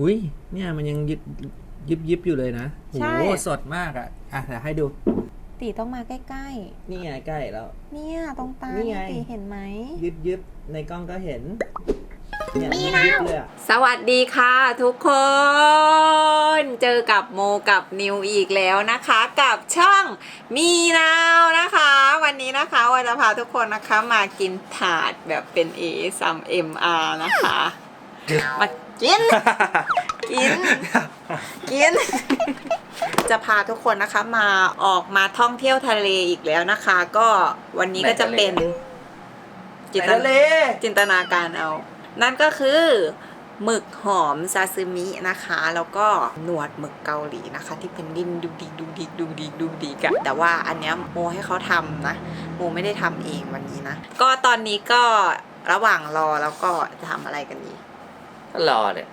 อุ้ยเนี่ยมันยังยิบยิบยิบอยู่เลยนะใช่โอ้โหสดมากอะอะเดี๋ยวให้ดู ตีต้องมาใกล้นี่ไงใกล้แล้ว ๆ เนี่ยตรงตานี่ไง ตีเห็นไหม ยิบยิบในกล้องก็เห็นเนี่ยมันยิบเลยอะสวัสดีค่ะทุกคน เจอกับโมกับนิวอีกแล้วนะคะ กับช่องมีนาวนะคะ วันนี้นะคะวันจะพาทุกคนนะคะมากินถาดแบบเป็น A ซัม MR นะคะ มา กิน กิน กิน จะพาทุกคนนะคะมาออกมาท่องเที่ยวทะเลอีกแล้วนะคะ ก็วันนี้ก็จะเป็น จินตทะนาเลจินตนาการเอา นั่นก็คือหมึกหอมซาซิมินะคะ แล้วก็หนวดหมึกเกาหลีนะคะ ที่เป็นดิ้นดูดีดูดีดูดีดูดีกันแต่ว่าอันเนี้ยโมให้เขาทำนะโมไม่ได้ทำเองวันนี้นะ ก็ตอนนี้ก็ระหว่างรอแล้วก็จะทำอะไรกันดี ก็รอเนี่ย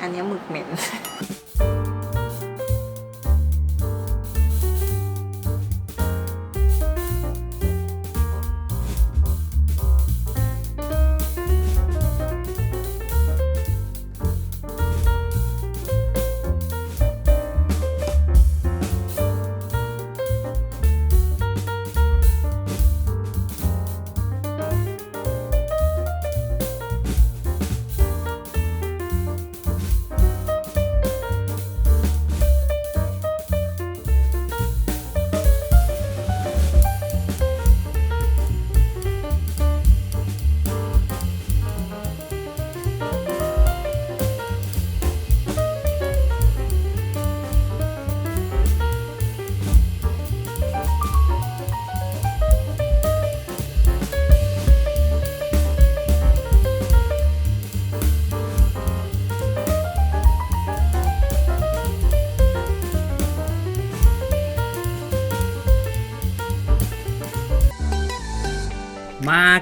อันนี้หมึกเหม็น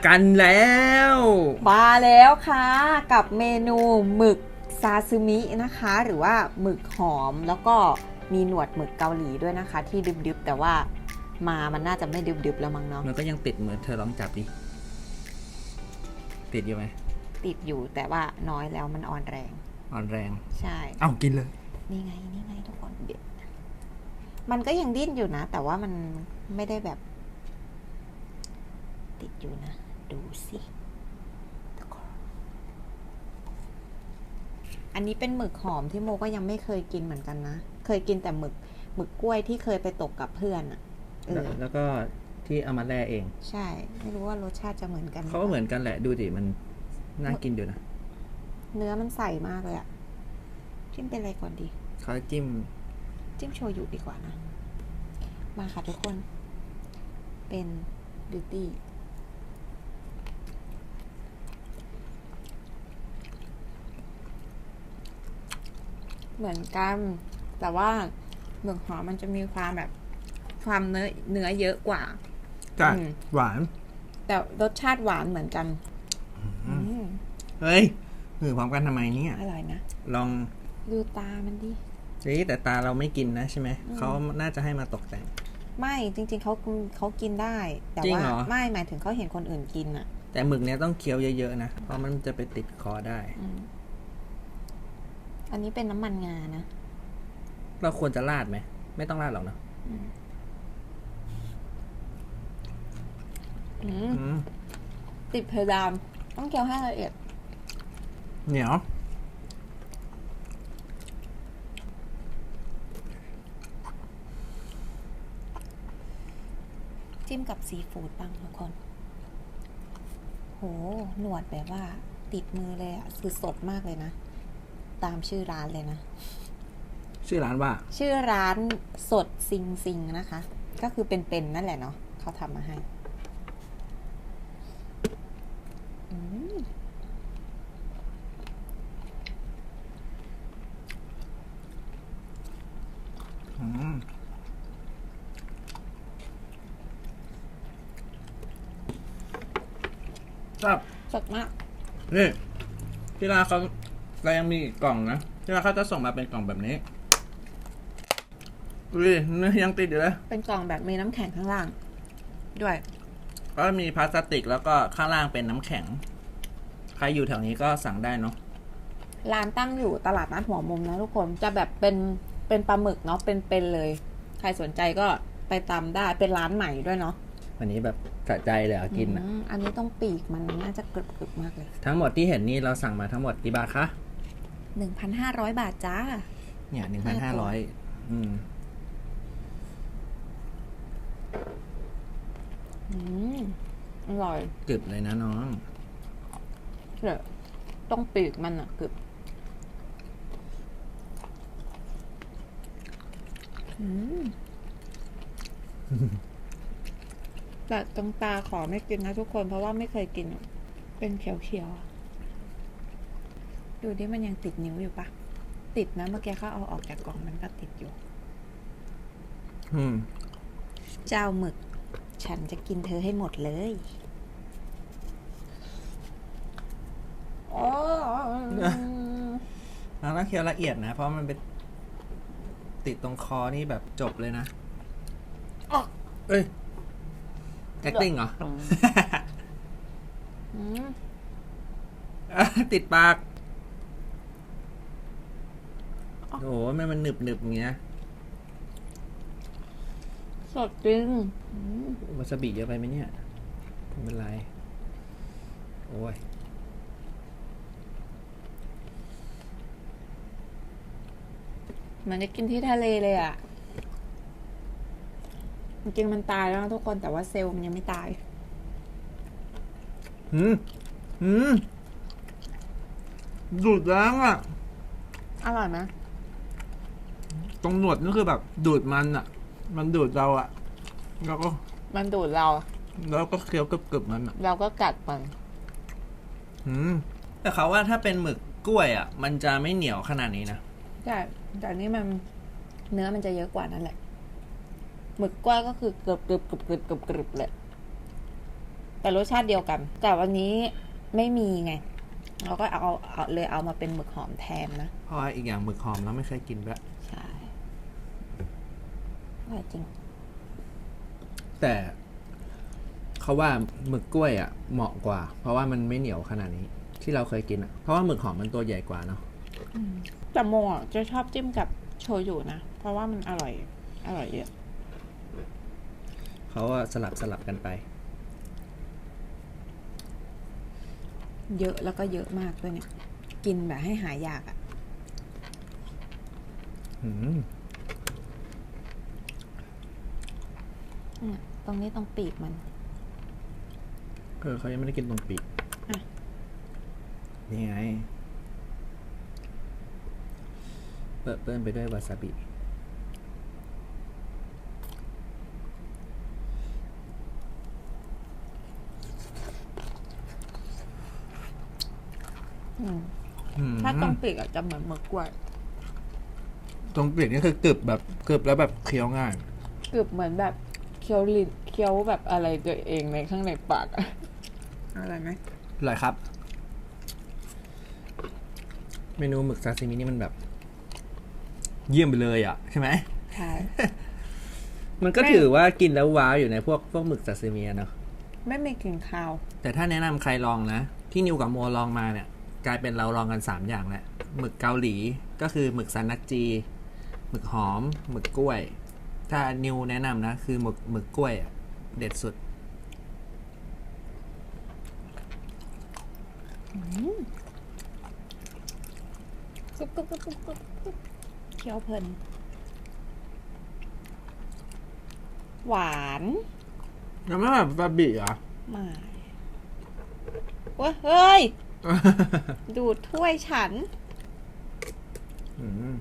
กันแล้ว มาแล้วค่ะ กับเมนูหมึกซาซึมินะคะ หรือว่าหมึกหอมแล้วก็มีหนวดหมึกเกาหลีด้วยนะคะ ที่ดึบๆแต่ว่ามามันน่าจะไม่ดึบๆแล้วมั้งเนาะมันก็ยังติดเหมือนเธอลองจับดิติดอยู่ไหมติดอยู่แต่ว่าน้อยแล้วมันอ่อนแรง อ่อนแรง ใช่ เอ้ากินเลย นี่ไงนี่ไงทุกคนเดี๋ยวมันก็ยังดิ้นอยู่นะ แต่ว่ามันไม่ได้แบบ ติดอยู่นะ ดูสิทุกคนอันนี้เป็นหมึกหอมที่โมก็ยังไม่เคยกินเหมือนกันนะ เคยกินแต่หมึกหมึกกล้วยที่เคยไปตกกับเพื่อนอะเออแล้วก็ที่เอามาแล่เอง ใช่ ไม่รู้ว่ารสชาติจะเหมือนกันเขาก็เหมือนกันแหละดูดิมันน่ากินอยู่นะ เนื้อมันใสมากเลยอะจิ้มเป็นอะไรก่อนดีเขาจิ้ม จิ้มโชยุดีกว่านะ มาค่ะทุกคน เป็นบิวตี้ เหมือนกัน แต่ว่าหมึกหอมมันจะมีความแบบ ความเนื้อเนื้อเยอะกว่าจ้ะอืมหวาน แต่รสชาติหวานเหมือนกันอืมเฮ้ยมือพร้อมกันทำไมเนี่ยอร่อยนะ ลองดูตามันดิ เฮ้ยแต่ตาเราไม่กินนะใช่ไหมอืมเขาน่าจะให้มาตกแต่ง ไม่จริง ๆเขาเขากินได้ แต่จริงว่าเหรอ ไม่หมายถึงเขาเห็นคนอื่นกินอะ แต่หมึกเนี้ยต้องเคี้ยวเยอะๆนะ เพราะมันจะไปติดคอได้ อืม อันนี้เป็นน้ำมันงานะเราควรจะราดไหม ไม่ต้องราดหรอกนะอืมอืมติดเพดานต้องเคี้ยวให้ละเอียด เหนียว จิ้มกับซีฟู้ดบ้างทุกคน โห หนวดแบบว่า ติดมือเลยอะคือสดมากเลยนะ ตามชื่อร้านเลยนะ ชื่อร้านว่า ชื่อร้านสดซิงซิงนะคะ ก็คือเป็นๆนั่นแหละเนาะเขาทำมาให้อืมอืมครับสดมาก นี่ที่ร้านเขา เรายังมีอีกกล่องนะที่ร้านเขาจะส่งมาเป็นกล่องแบบนี้ดูดิเนื้อยังติดอยู่เลยเป็นกล่องแบบมีน้ำแข็งข้างล่าง ด้วยอก็มีพลาสติกแล้วก็ข้างล่างเป็นน้ำแข็ง ใครอยู่แถวนี้ก็สั่งได้เนาะร้านตั้งอยู่ตลาดนัดหัวมุมนะทุกคนจะแบบเป็นเป็นปลาหมึกเนาะเป็นเป็นเลย ใครสนใจก็ไปตามได้เป็นร้านใหม่ด้วยเนาะวันนี้แบบสะใจเลยอะกินอะอืมอันนี้ต้องปีกมันน่าจะกรึบๆมากเลย ทั้งหมดที่เห็นนี่เราสั่งมาทั้งหมดกี่บาทคะ 1,500บาทจ้า เนี่ยหนึ่งพันห้าร้อยอืมอืมอร่อยกรึบเลยนะน้องเดี๋ยวต้องปีกมันอะกรึบอืมแต่ตรงตาขอไม่กินนะทุกคนเพราะว่าไม่เคยกินอะเป็นเขียวๆอะ ดูดิมันยังติดนิ้วอยู่ปะติดนะเมื่อกี้เขาเอาออกจากกล่องมันก็ติดอยู่ อืม เจ้าหมึก ฉันจะกินเธอให้หมดเลยโอ้เราต้องเคี้ยวละเอียดนะ เพราะมันเป็นติดตรงคอนี่แบบจบเลยนะอ๊ะเอ้ย acting เหรออืมติดปาก โอ้โหมันมันหนึบหนึบๆอย่างเงี้ยสดจริงอืมวาซาบิเยอะไปไหมเนี่ยไม่เป็นไร โอ้ยเหมันจะกินที่ทะเลเลยอะ จริงๆมันตายแล้วนะทุกคนแต่ว่าเซลล์มันยังไม่ตาย หืมหืมดูดล้างอะ อร่อยไหม ตรงหนวดนี่คือแบบดูดมันอะ มันดูดเราอะแล้วก็มันดูดเราแล้วก็เคี้ยวกรึบๆมันอะเราก็กัดมันอืมแต่เขาว่าถ้าเป็นหมึกกล้วยอะ มันจะไม่เหนียวขนาดนี้นะใช่แต่อันนี้มันเนื้อมันจะเยอะกว่านั่นแหละหมึกกล้วยก็คือกรึบกรึบกรึบกรึบกรึบกรึบเลยแต่รสชาติเดียวกัน แต่วันนี้ไม่มีไง เราก็เอาเอาเลยเอามาเป็นหมึกหอมแทนนะเพราะว่าอีกอย่างหมึกหอมเราไม่เคยกินด้วยใช่ อร่อยจริง แต่เขาว่าหมึกกล้วยอะเหมาะกว่า เพราะว่ามันไม่เหนียวขนาดนี้ ที่เราเคยกินอะเพราะว่าหมึกหอมมันตัวใหญ่กว่าเนาะแต่โมอะจะชอบจิ้มกับโชยุนะ เพราะว่ามันอร่อย อร่อยเยอะเขาว่าสลับสลับกันไป เยอะแล้วก็เยอะมากด้วยเนี่ย กินแบบให้หายอยากอะ อืม เนี่ยตรงนี้ตรงปีกมันเออเขายังไม่ได้กินตรงปีกอะ นี่ไงเปิดเปิ้ลไปด้วยวาซาบิอืมอืมถ้าตรงปีกอะจะเหมือนหมึกกล้วยตรงปีกนี่คือกรึบแบบกรึบแล้วแบบเคี้ยวง่ายกรึบเหมือนแบบ เคี้ยวลิ้นเคี้ยวแบบอะไรตัวเองในข้างในปากอะอะไรไหมอร่อยครับ เมนูหมึกซาซิมินี่มันแบบ เยี่ยมไปเลยอะ ใช่ไหม ใช่ มันก็ไม่ ถือว่ากินแล้วว้าวอยู่ในพวกพวกหมึกซาซิมิอะเนาะ ไม่มีกลิ่นคาว แต่ถ้าแนะนำใครลองนะ ที่นิวกับโมลองมาเนี่ย กลายเป็นเราลองกัน 3 อย่างแหละหมึกเกาหลีก็คือหมึกซันนักจี หมึกหอม หมึกกล้วย ถ้านิวแนะนำนะ คือหมึกหมึกกล้วยอะเด็ดสุด กรุบกรุบกรุบกรุบกรุบกรุบเคี้ยวเพลิน หวานแล้วไม่แบบบาบิอะไม่เว้ยเฮ้ย ดูดถ้วยฉัน อืม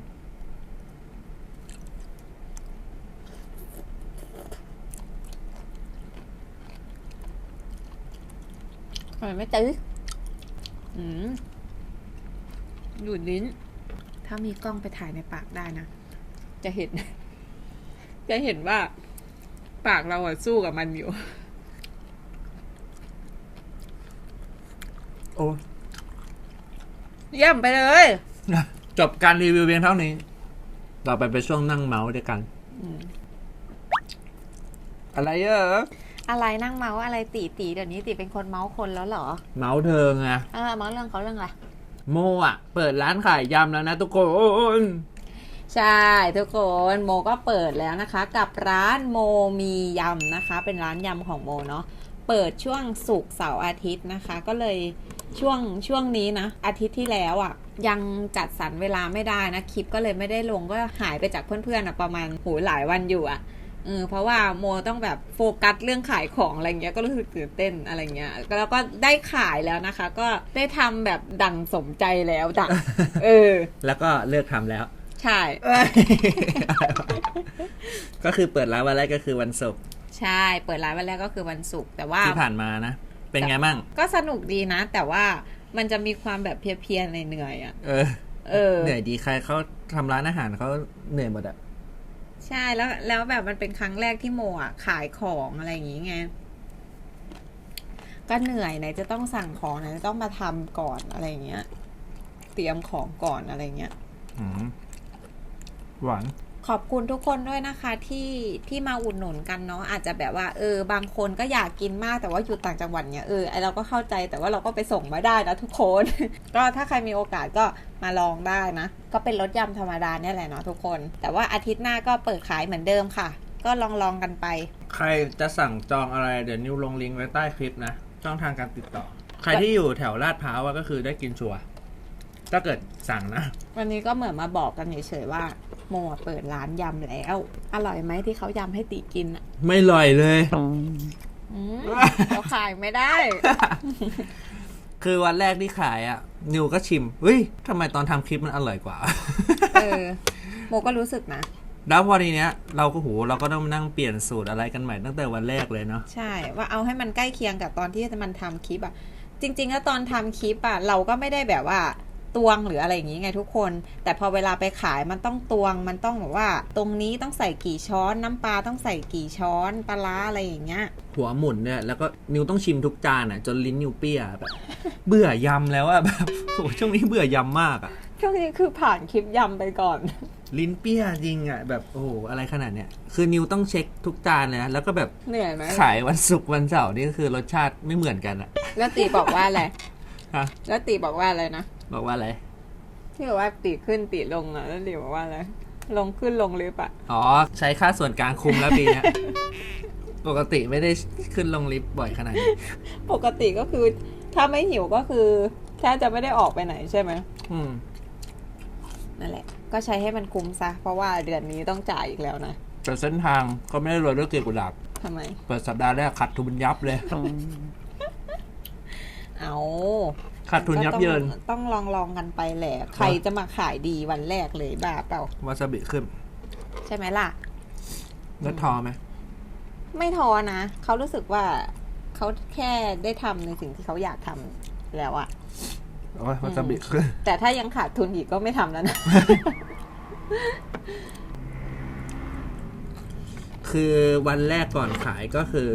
ทำไมไม่ตื้ออืมดูดลิ้น ถ้ามีกล้องไปถ่ายในปากได้นะ จะเห็น จะเห็นว่า ปากเราอะสู้กับมันอยู่ โอ้เยี่ยมไปเลย จบการรีวิวเพียงเท่านี้ ต่อไปเป็นช่วงนั่งเมาส์ด้วยกันอืมอะไรเออ อะไรนั่งเมาส์อะไรตีตีเดี๋ยวนี้ตีเป็นคนเมาส์คนแล้วเหรอ เมาส์เธอไงเออเมาส์เรื่องเขาเรื่องอะไรโมอะ เปิดร้านขายยำแล้วนะทุกคนใช่ทุกคนโมก็เปิดแล้วนะคะ กับร้านโมมียำนะคะ เป็นร้านยำของโมเนาะเปิดช่วงศุกร์เสาร์อาทิตย์นะคะ ก็เลยช่วงช่วงนี้นะ อาทิตย์ที่แล้วอะ่ะ ยังจัดสรรเวลาไม่ได้นะ คลิปก็เลยไม่ได้ลงก็หายไปจากเพื่อนๆอะประมาณโหหลายวันอยู่อะ่ะ เออเพราะว่าโมต้องแบบโฟกัสเรื่องขายของอะไรเงี้ยก็รู้สึกตื่นเต้นอะไรเงี้ยแล้วก็ได้ขายแล้วนะคะ ก็ได้ทำแบบดังสมใจแล้วดังเออ แล้วก็เลิกทำแล้ว ใช่ ก็คือเปิดร้านวันแรกก็คือวันศุกร์ใช่ เปิดร้านวันแรกก็คือวันศุกร์แต่ว่าที่ผ่านมานะเป็นไงบ้างก็สนุกดีนะ แต่ว่ามันจะมีความแบบเพลียๆเหนื่อยๆอะเออ เออ เหนื่อยดีใครเขาทำร้านอาหารเขาเหนื่อยหมดอะ ใช่แล้วแล้วแบบมันเป็นครั้งแรกที่โมอะขายของอะไรอย่างงี้ไงก็เหนื่อยไหนจะต้องสั่งของไหนจะต้องมาทำก่อนอะไรเงี้ย เตรียมของก่อนอะไรเงี้ยหวาน ขอบคุณทุกคนด้วยนะคะที่ที่มาอุดหนุนกันเนาะอาจจะแบบว่าเออบางคนก็อยากกินมากแต่ว่าอยู่ต่างจังหวัดเนี่ยเออไอเราก็เข้าใจแต่ว่าเราก็ไปส่งมาได้นะทุกคน ก็ถ้าใครมีโอกาสก็มาลองได้นะ ก็เป็นรสยำธรรมดาเนี่ยแหละเนาะทุกคน แต่ว่าอาทิตย์หน้าก็เปิดขายเหมือนเดิมค่ะ ก็ลองลองๆกันไป ใครจะสั่งจองอะไรเดี๋ยวนิวลงลิงก์ไว้ใต้คลิปนะช่องทางการติดต่อ ใครที่อยู่แถวลาดพร้าวอะก็คือได้กินชัวร์ถ้าเกิดสั่งนะ วันนี้ก็เหมือนมาบอกกันเฉยๆว่า โมอะเปิดร้านยำแล้ว อร่อยไหมที่เขายำให้ติกินอะไม่ลอยเลยอืมเราขายไม่ได้ คือวันแรกที่ขายอะนิวก็ชิมเฮ้ยทำไมตอนทำคลิปมันอร่อยกว่า เออ โมก็รู้สึกนะ แล้วพอทีเนี้ย เราก็โหเราก็ต้องมานั่งเปลี่ยนสูตรอะไรกันใหม่ตั้งแต่วันแรกเลยเนาะใช่ ว่าเอาให้มันใกล้เคียงกับตอนที่มันทำคลิปอะจริงๆแล้วตอนทำคลิปอะเราก็ไม่ได้แบบว่า ตวงหรืออะไรอย่างงี้ไงทุกคน แต่พอเวลาไปขายมันต้องตวงมันต้องแบบว่า ตรงนี้ต้องใส่กี่ช้อนน้ำปลาต้องใส่กี่ช้อนปลาร้าอะไรอย่างเงี้ยหัวหมุนเนี่ยแล้วก็นิวต้องชิมทุกจานอะจนลิ้นนิวเปี้ยแบบ เบื่อยำแล้วอะแบบโหช่วงนี้เบื่อยำมากอะช่วงนี้คือผ่านคลิปยำไปก่อน ลิ้นเปี้ยจริงอะแบบโอ้โหอะไรขนาดเนี้ยคือนิวต้องเช็คทุกจานเลยนะแล้วก็แบบเหนื่อยไหมขายวันศุกร์วันเสาร์นี่ก็คือรสชาติไม่เหมือนกันอะแล้วตีบอกว่าอะไรฮะแล้วตีบอกว่าอะไรนะ บอกว่าอะไรที่บอกว่าตีขึ้นตีลงอะแล้วตีบอกว่าอะไรลงขึ้นลงลิฟต์อะอ๋อ ใช้ค่าส่วนกลางคุมแล้วปีเนี้ยปกติไม่ได้ขึ้นลงลิฟต์บ่อยขนาดนี้ปกติก็คือ ถ้าไม่หิวก็คือ แค่จะไม่ได้ออกไปไหนใช่ไหมอืมนั่นแหละ ก็ใช้ให้มันคุ้มซะ เพราะว่าเดือนนี้ต้องจ่ายอีกแล้วนะแต่เส้นทางก็ไม่ได้รวยด้วยเกลียวกุหลาบทำไม เปิดสัปดาห์แรกขาดทุนยับเลย เอา ขาดทุนยับเยินก็ต้องต้องลองลองกันไปแหละ ใครจะมาขายดีวันแรกเลยบ้าเปล่าวาซาบิขึ้น ใช่ไหมล่ะ แล้วทอไหม ไม่ท้อนะ เขารู้สึกว่าเขาแค่ได้ทำในสิ่งที่เขาอยากทำแล้วอะโอ้ยวาซาบิขึ้น แต่ถ้ายังขาดทุนอีกก็ไม่ทำแล้วนะ คือวันแรกก่อนขายก็คือ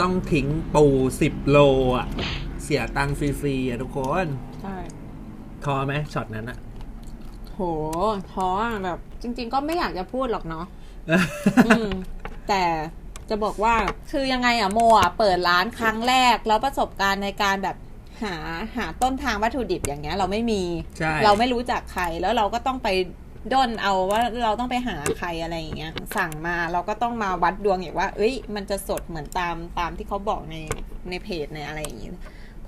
ต้องทิ้งปูสิบโลอะ เสียตังค์ฟรีๆอะทุกคนใช่ทอไหมช็อตนั้นอะโหท้ออะแบบ จริง ๆ ก็ไม่อยากจะพูดหรอกเนาะอืมแต่จะบอกว่าคือยังไงอะโมอะเปิดร้านครั้งแรก แล้วประสบการณ์ในการแบบหาหาต้นทางวัตถุดิบอย่างเงี้ย เราไม่มี ใช่ เราไม่รู้จักใครแล้วเราก็ต้องไปด้นเอาว่าเราต้องไปหาใครอะไรอย่างเงี้ย สั่งมาเราก็ต้องมาวัดดวงอย่างว่า เอ้ย มันจะสดเหมือนตามตามที่เขาบอกในในเพจในอะไรอย่างงี้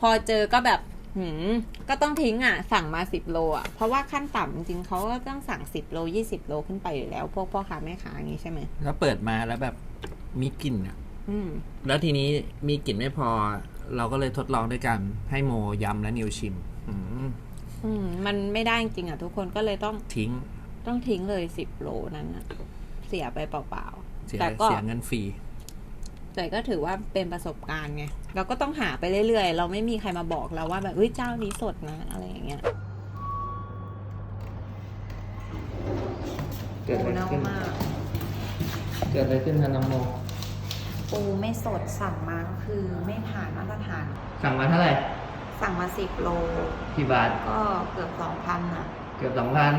พอเจอก็แบบหืมก็ต้องทิ้งอะ สั่งมาสิบโลอะ เพราะว่าขั้นต่ำจริงๆเขาก็ต้องสั่งสิบโลยี่สิบโลขึ้นไปอยู่แล้ว พวกพ่อค้าแม่ค้าอย่างงี้ใช่ไหมแล้วเปิดมาแล้วแบบมีกลิ่นอะอืมแล้วทีนี้มีกลิ่นไม่พอ เราก็เลยทดลองด้วยกันให้โมยำและนิวชิมอืมอืมมันไม่ได้จริงๆอะ ทุกคนก็เลยต้องทิ้ง ต้องทิ้งเลยสิบโลนั้นอะ เสียไปเปล่าเสียแต่ก็เสียเงินฟรีๆ แต่ก็ถือว่าเป็นประสบการณ์ไง เราก็ต้องหาไปเรื่อยๆ เราไม่มีใครมาบอกเราว่าแบบเฮ้ยเจ้านี้สดนะ อะไรอย่างเงี้ยเกิดอะไรเน่าขึ้นมากเกิดอะไรขึ้นคะน้องโมปูไม่สดสั่งมาก็คือไม่ผ่านมาตรฐาน สั่งมาเท่าไหร่ สั่งมาสิบโล กี่บาท ก็เกือบสองพันอะ เกือบสองพัน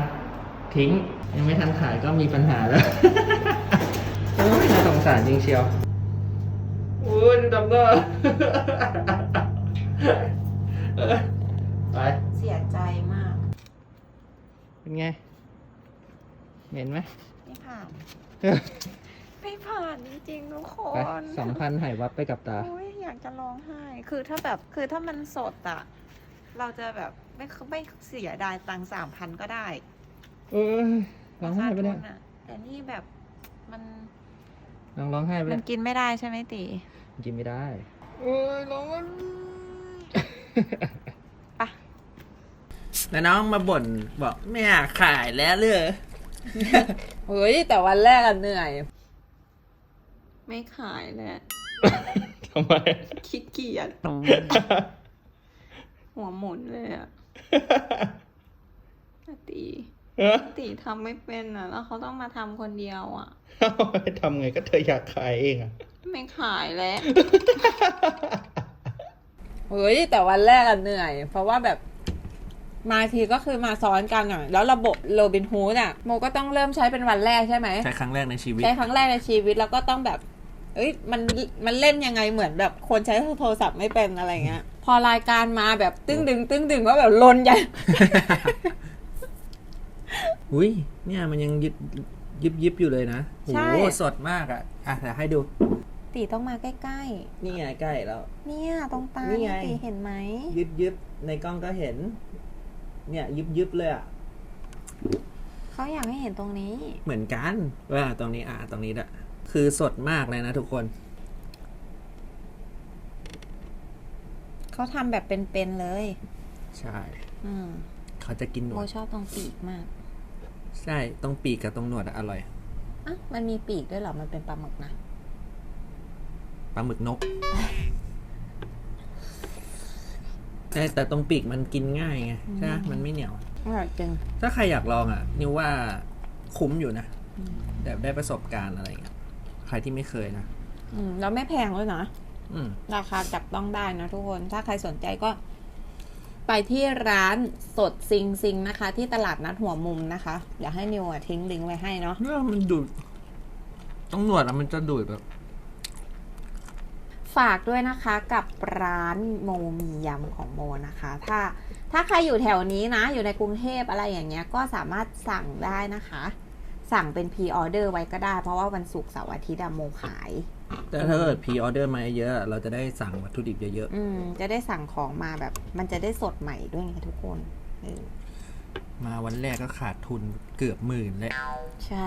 ทิ้ง ยังไม่ทันขายก็มีปัญหาแล้ว โอ้ยน่าสงสารจริงเชียว โอ้ยดูดำหน้าไป เสียใจมาก เป็นไง เหม็นไหมไม่ผ่าน ไม่ผ่านจริงๆทุกคไปนสองพันหายวับไปกับตา โอ้ยอยากจะร้องไห้ คือถ้าแบบคือถ้ามันสดอะเราจะแบบไม่ไม่เสียดายตังสามพันก็ได้เออร้องไห้ไปะเนี่ยค่าทุอะแต่นี่แบบมัน น้องร้องไห้ไปะมัเนี่นยกินไม่ได้ใช่ไหมตีกินไม่ได้เอ้ยร้องมันปะแล้วน้องมาบ่นบอกไม่อยากขายแล้วเลย เฮ้ย แต่วันแรกอะเหนื่อย ไม่ขายเลยอะทำไม ขี้เกียจหัวหมุนเลยอะตี ตีทำไม่เป็นอะแล้วเขาต้องมาทำคนเดียวอะทำไงก็เธออยากขายเองอะ ไม่ขายแล้ว เฮ้ยแต่วันแรกอะเหนื่อย เพราะว่าแบบมาทีก็คือมาซ้อนกันอะแล้วระบบโรบินฮูดอะโมก็ต้องเริ่มใช้เป็นวันแรกใช่ไหม ใช้ครั้งแรกในชีวิต ใช้ครั้งแรกในชีวิตแล้วก็ต้องแบบ เอ้ยมันมันเล่นยังไงเหมือนแบบคนใช้โทรศัพท์ไม่เป็นอะไรเงี้ย พอรายการมาแบบตึ้งดึง ตึ้งดึงก็แบบลนใหญ่ อุ้ยเนี่ยมันยังยิบยิบยิบอยู่เลยนะโอ้ใช่ โหสดมากอะอะเดี๋ยวให้ดู ตีต้องมาใกล้นี่ไงใกล้แล้ว ๆ เนี่ยตรงตานี่ไง ตีเห็นไหม ยิบยิบในกล้องก็เห็น เนี่ยยิบยิบเลยอะ เขาอยากให้เห็นตรงนี้ เหมือนกันว่าตรงนี้อะตรงนี้ละคือสดมากเลยนะทุกคน เขาทำแบบเป็นๆเลย ใช่ อืมเขาจะกินหนโมวดชอบตรงปีกมาก ใช่ตรงปีกกับตรงหนวดอะอร่อยอะมันมีปีกด้วยเหรอ มันเป็นปลาหมึกนะ ปลาหมึกนก ใช่แต่ตรงปีกมันกินง่ายไงใช่ไหมมันไม่เหนียว อร่อยจริง ถ้าใครอยากลองอะ นิวว่าคุ้มอยู่นะแบบได้ประสบการณ์อะไรเงี้ยใครที่ไม่เคยนะอืมแล้วไม่แพงด้วยนะ อืม ราคาจับต้องได้นะทุกคน ถ้าใครสนใจก็ ไปที่ร้านสดซิงซิงนะคะ ที่ตลาดนัดหัวมุมนะคะ เดี๋ยวให้นิวอะทิ้งลิงก์ไว้ให้เนาะ เนี่ยมันดูดตรงหนวดอะมันจะดูดแบบ ฝากด้วยนะคะกับร้านโมมียำของโมนะคะ ถ้าถ้าใครอยู่แถวนี้นะ อยู่ในกรุงเทพอะไรอย่างเงี้ย ก็สามารถสั่งได้นะคะ สั่งเป็นพรีออเดอร์ไว้ก็ได้ เพราะว่าวันศุกร์เสาร์อาทิตย์อะโมขาย แต่ถ้าเกิดพรีออเดอร์มาเยอะๆเราจะได้สั่งวัตถุดิบเยอะอืมจะได้สั่งของมาแบบ มันจะได้สดใหม่ด้วยไงทุกคนเออๆมาวันแรกก็ขาดทุนเกือบหมื่นเลยใช่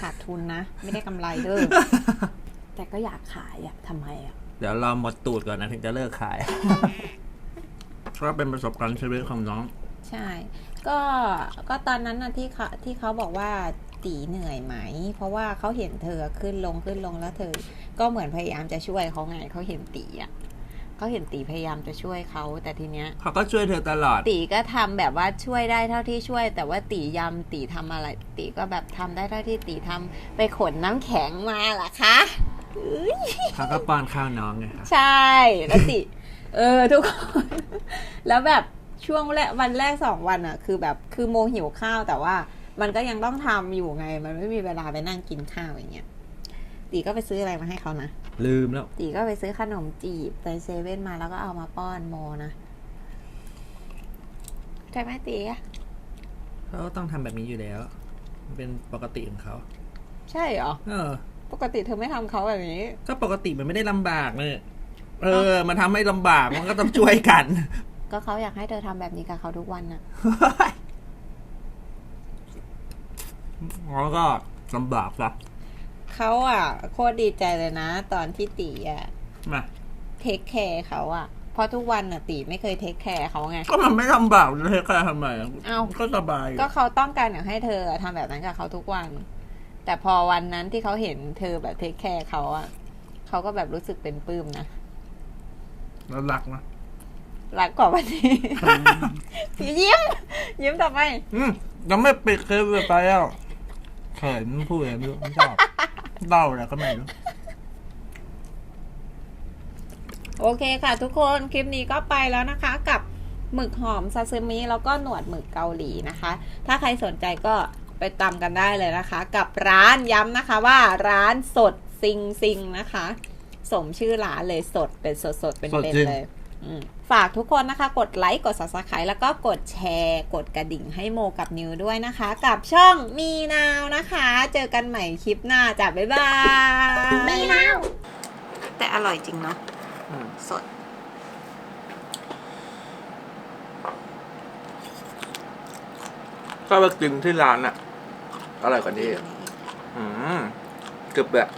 ขาดทุนนะ ไม่ได้กำไรเด้อแต่ก็อยากขายอะทำไมอะเดี๋ยวรอหมดตูดก่อนนะถึงจะเลิกขายก็เป็นประสบการณ์ชีวิตของน้อง ใช่ ก็ก็ตอนนั้นนะที่เขาที่เขาบอกว่า ตีเหนื่อยไหม เพราะว่าเขาเห็นเธอขึ้นลงขึ้นลงแล้วเธอ ก็เหมือนพยายามจะช่วยเขาไงเขาเห็นตีอะเขาเห็นตีพยายามจะช่วยเขาแต่ทีเนี้ยเขาก็ช่วยเธอตลอด ตีก็ทำแบบว่าช่วยได้เท่าที่ช่วย แต่ว่าตียำตีทำอะไร ตีก็แบบทำได้เท่าที่ตีทำไปขนน้ำแข็งมาล่ะคะเอ้ยเขาก็ป้อนข้าวน้องไงครับใช่แล้วติ เออ ทุกคน แล้วแบบช่วงแรกวันแรกสองวันอะคือแบบคือโมหิวข้าวแต่ว่า มันก็ยังต้องทำอยู่ไง มันไม่มีเวลาไปนั่งกินข้าวอย่างเงี้ยตีก็ไปซื้ออะไรมาให้เขานะลืมแล้วตีก็ไปซื้อขนมจีบไปเซเว่นมาแล้วก็เอามาป้อนโมนะใช่ไหมตีอะเขาต้องทำแบบนี้อยู่แล้วมันเป็นปกติของเขาใช่เหรอเออ ปกติเธอไม่ทำเขาแบบนี้ ก็ปกติมันไม่ได้ลำบากเลยเออ มันทำให้ลำบากมันก็ต้องช่วยกัน ก็เขาอยากให้เธอทำแบบนี้กับเขาทุกวันน่ะ แล้วก็ลำบากซะเขาอะ โคตรดีใจเลยนะ ตอนที่ตีอะมาเทคแคร์เขาอะเพราะทุกวันน่ะตีไม่เคยเทคแคร์เขาไง ก็มันไม่ลำบากเลยใครทำไมอะเอ้าก็สบายอยู่ก็เขาต้องการอยากให้เธอทำแบบนั้นกับเขาทุกวัน แต่พอวันนั้นที่เขาเห็นเธอแบบเทคแคร์เขาอะเขาก็แบบรู้สึกเป็นปลื้มนะแล้วรักนะรักกว่าวันนี้ยิ้มยิ้มทำไมอืมยังไม่ปิดคลิปเลยไปแล้วเขินพูดอะไรไม่รู้ไม่ชอบเล่าอะไรก็ไม่รู้ โอเคค่ะทุกคนคลิปนี้ก็ไปแล้วนะคะ กับหมึกหอมซาซิมิแล้วก็หนวดหมึกเกาหลีนะคะ ถ้าใครสนใจก็ไปตามกันได้เลยนะคะ กับร้านย้ำนะคะว่าร้านสดซิงซิงนะคะ สมชื่อร้านเลยสดเป็นสดสดๆเป็นสดเป็นจริงเลยอืม ฝากทุกคนนะคะ กดไลค์ กด subscribe แล้วก็กดแชร์ กดกระดิ่งให้โมกับนิวด้วยนะคะ กับช่องมีนาวนะคะ เจอกันใหม่คลิปหน้าจ้ะบ๊ายบายมีแล้วแต่อร่อยจริงเนาะอืมสดก็ไปกินที่ร้านอะอร่อยกว่านี้อืมกรึบแบบ